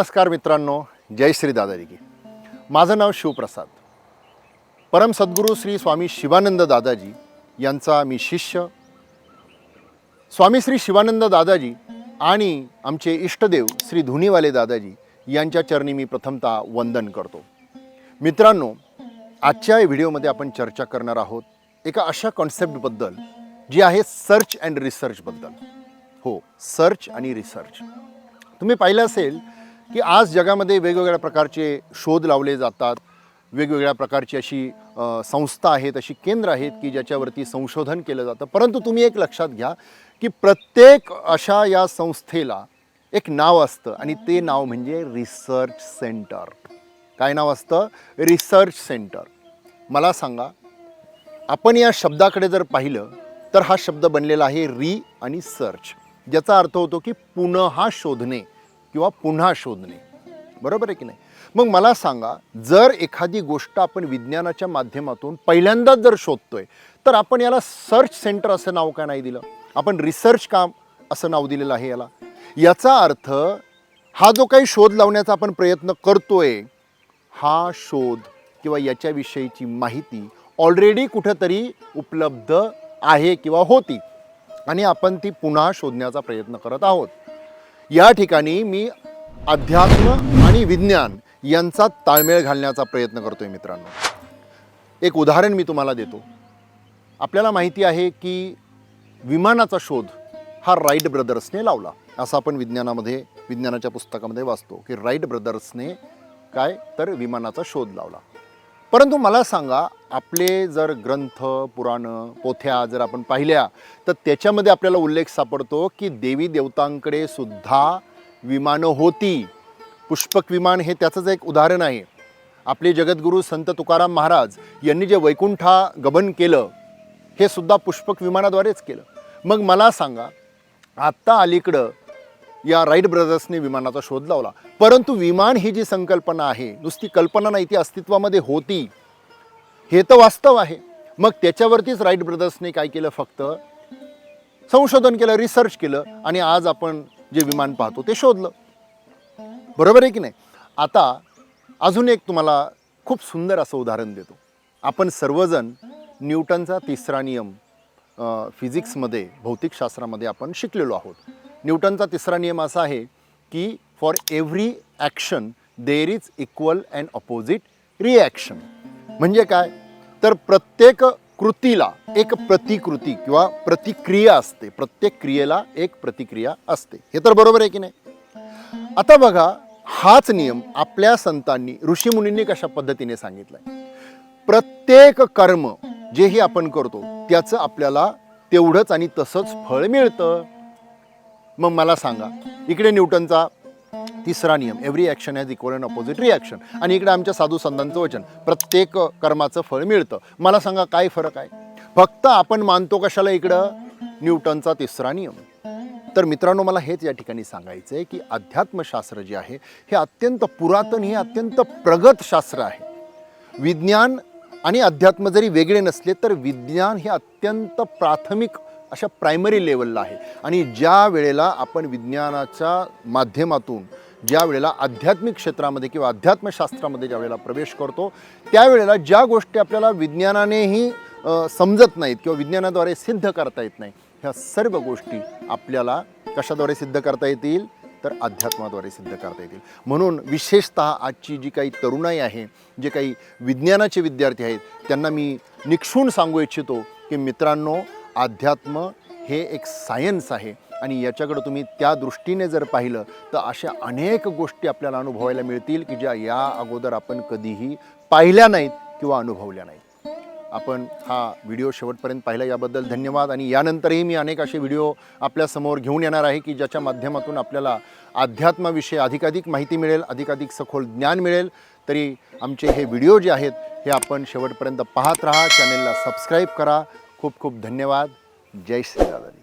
नमस्कार मित्रांनो जय श्री दादाजी. की माझं नाव शिवप्रसाद. परम सद्गुरू श्री स्वामी शिवानंद दादाजी यांचा मी शिष्य. स्वामी श्री शिवानंद दादाजी आणि आमचे इष्टदेव श्री धुनीवाले दादाजी यांच्या चरणी मी प्रथमतः वंदन करतो. मित्रांनो आजच्या या व्हिडिओमध्ये आपण चर्चा करणार आहोत एका अशा कॉन्सेप्टबद्दल जी आहे सर्च अँड रिसर्चबद्दल हो सर्च आणि रिसर्च तुम्ही पाहिलं असेल की आज जगामध्ये वेगवेगळ्या प्रकारचे शोध लावले जातात वेगवेगळ्या प्रकारची अशी संस्था आहेत अशी केंद्र आहेत की ज्याच्यावरती संशोधन केलं जातं. परंतु तुम्ही एक लक्षात घ्या की प्रत्येक अशा या संस्थेला एक नाव असतं आणि ते नाव म्हणजे रिसर्च सेंटर. काय नाव असतं? Research centre. मला सांगा आपण या शब्दाकडे जर पाहिलं तर हा शब्द बनलेला आहे री आणि सर्च. ज्याचा अर्थ होतो की पुन्हा शोधणे. किंवा पुन्हा शोधणे. बरोबर आहे की नाही? मग मला सांगा जर एखादी गोष्ट आपण विज्ञानाच्या माध्यमातून पहिल्यांदाच जर शोधतोय तर आपण याला सर्च सेंटर असं नाव का नाही दिलं? आपण रिसर्च काम असं नाव दिलेलं आहे याला. याचा अर्थ हा जो काही शोध लावण्याचा आपण प्रयत्न करतोय हा शोध किंवा याच्याविषयीची माहिती ऑलरेडी कुठंतरी उपलब्ध आहे किंवा होती. आणि आपण ती पुन्हा शोधण्याचा प्रयत्न करत आहोत. या ठिकाणी मी अध्यात्म आणि विज्ञान यांचा ताळमेळ घालण्याचा प्रयत्न करतोय मित्रांनो. एक उदाहरण मी तुम्हाला देतो. आपल्याला माहिती आहे की विमानाचा शोध हा राईट ब्रदर्सने लावला. असं आपण विज्ञानामध्ये विज्ञानाच्या पुस्तकामध्ये वाचतो की राईट ब्रदर्सने काय? तर विमानाचा शोध लावला. परंतु मला सांगा आपले जर ग्रंथ पुराणं पोथ्या जर आपण पाहिल्या तर त्याच्यामध्ये आपल्याला उल्लेख सापडतो की देवी देवतांकडे सुद्धा विमानं होती. पुष्पक विमान हे त्याचंच एक उदाहरण आहे. आपले जगद्गुरू संत तुकाराम महाराज यांनी जे वैकुंठा गमन केलं हे सुद्धा पुष्पक विमानाद्वारेच केलं. मग मला सांगा आत्ता अलीकडं या राईट ब्रदर्सने विमानाचा शोध लावला. परंतु विमान ही जी संकल्पना आहे नुसती कल्पना नाही ती अस्तित्वामध्ये होती. हे तर वास्तव आहे. मग त्याच्यावरतीच राईट ब्रदर्सने काय केलं फक्त? संशोधन केलं रिसर्च केलं आणि आज आपण जे विमान पाहतो ते शोधलं. बरोबर आहे की नाही? आता अजून एक तुम्हाला खूप सुंदर असं उदाहरण देतो. आपण सर्वजण न्यूटनचा तिसरा नियम फिजिक्समध्ये भौतिकशास्त्रामध्ये आपण शिकलेलो आहोत. न्यूटनचा तिसरा नियम असा आहे की for every action there is equal and opposite reaction म्हणजे काय? तर प्रत्येक कृतीला एक प्रतिकृती किंवा प्रतिक्रिया असते. प्रत्येक क्रियेला एक प्रतिक्रिया असते. हे तर बरोबर आहे की नाही? आता बघा हाच नियम आपल्या संतांनी ऋषीमुनींनी कशा पद्धतीने सांगितलाय? प्रत्येक कर्म जेही आपण करतो त्याचं आपल्याला तेवढंच आणि तसंच फळ मिळतं. मग मला सांगा इकडे न्यूटनचा तिसरा नियम every action has equal and opposite reaction आणि इकडे आमच्या साधू संतांचं वचन प्रत्येक कर्माचं फळ मिळतं. मला सांगा काय फरक आहे? फक्त आपण मानतो कशाला इकडं? न्यूटनचा तिसरा नियम. तर मित्रांनो मला हेच या ठिकाणी सांगायचं आहे की अध्यात्मशास्त्र जे आहे हे अत्यंत पुरातन हे अत्यंत प्रगत शास्त्र आहे. विज्ञान आणि अध्यात्म जरी वेगळे नसले तर विज्ञान हे अत्यंत प्राथमिक अशा प्रायमरी लेवलला आहे. आणि ज्या वेळेला आपण विज्ञानाच्या माध्यमातून ज्या वेळेला आध्यात्मिक क्षेत्रामध्ये किंवा अध्यात्मशास्त्रामध्ये ज्या वेळेला प्रवेश करतो त्यावेळेला ज्या गोष्टी आपल्याला विज्ञानानेही समजत नाहीत किंवा विज्ञानाद्वारे सिद्ध करता येत नाही ह्या सर्व गोष्टी आपल्याला कशाद्वारे सिद्ध करता येतील? तर अध्यात्माद्वारे सिद्ध करता येतील. म्हणून विशेषतः आजची जी काही तरुणाई आहे जे काही विज्ञानाचे विद्यार्थी आहेत त्यांना मी निक्षून सांगू इच्छितो की मित्रांनो अध्यात्म हे एक सायन्स आहे. आणि याच्याकडं तुम्ही त्या दृष्टीने जर पाहिलं तर अशा अनेक गोष्टी आपल्याला अनुभवायला मिळतील की ज्या या अगोदर आपण कधीही पाहिल्या नाहीत किंवा अनुभवल्या नाहीत. आपण हा व्हिडिओ शेवटपर्यंत पाहिला याबद्दल धन्यवाद. आणि यानंतरही मी अनेक असे व्हिडिओ आपल्यासमोर घेऊन येणार आहे की ज्याच्या माध्यमातून आपल्याला अध्यात्माविषयी अधिकाधिक माहिती मिळेल अधिकाधिक सखोल ज्ञान मिळेल. तरी आमचे हे व्हिडिओ जे आहेत हे आपण शेवटपर्यंत पाहत राहा. चॅनेलला सबस्क्राईब करा. खूप खूप धन्यवाद. जय श्री दादाजी